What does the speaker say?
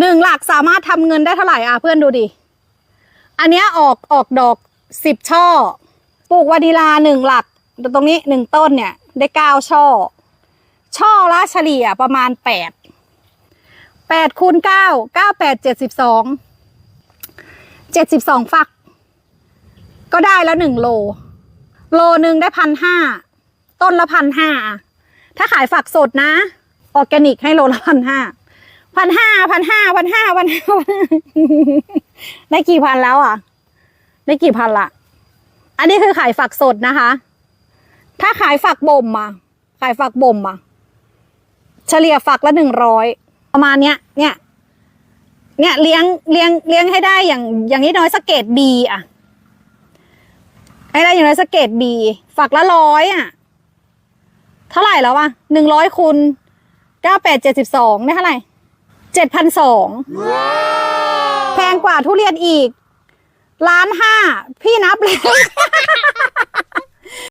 หนึ่งหลักสามารถทำเงินได้เท่าไหร่อะเพื่อนดูดิ อันเนี้ยออกออกดอกสิบช่อ ปลูกวานิลาหนึ่งหลัก ตรงนี้หนึ่งต้นเนี่ย ได้เก้าช่อ ช่อละเฉลี่ยประมาณแปดแปดคูณเก้าเก้าแปดเจ็ดสิบสองเจ็ดสิบสองฝัก ก็ได้แล้วหนึ่งโล โลหนึ่งได้พันห้าต้นละพันห้าถ้าขายฝักสดนะ ออร์แกนิกให้โลละพันห้า พันห้าพันห้าพันห้าพันห้าได้กี่พันแล้วอะ ได้กี่พันละอันนี้คือขายฝักสดนะคะ ถ้าขายฝักบ่มอะ ขายฝักบ่มอะ เฉลี่ยฝักละหนึ่งร้อยประมาณเนี้ย เนี่ย เนี่ยเลี้ยงเลี้ยงเลี้ยงให้ได้อย่าง อย่างนี้น้อยสเกตบีอะให้ได้อย่างน้อยสเกตบีฝักละร้อยอะ เท่าไหร่แล้ววะหนึ่งร้อยคูณเก้าแปดเจ็ดสิบสองได้เท่าไหร่ เจ็ดพันสองแพงกว่าทุเรียนอีกล้านห้าพี่นับเลย